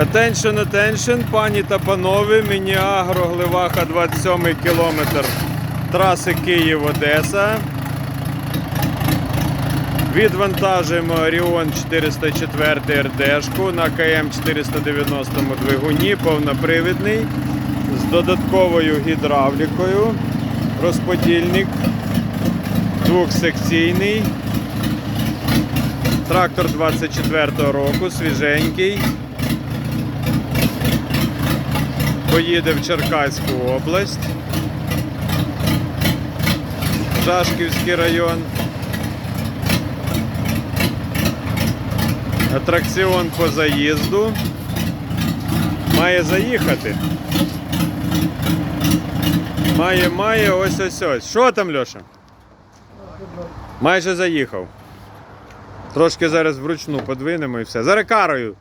Attention, attention, пані та панове, Мініагро, Гливаха, 27 кілометр траси Київ-Одеса. Відвантажуємо Оріон 404 РДшку на КМ 490 двигуні, повнопривідний, з додатковою гідравлікою, розподільник двохсекційний. Трактор 24 року, свіженький. Поїде в Черкаську область. Жашківський район. Атракціон по заїзду. Має заїхати. Має, має, ось ось ось. Що там, Льоша? Майже заїхав. Трошки зараз вручну подвинемо і все. За рекарою.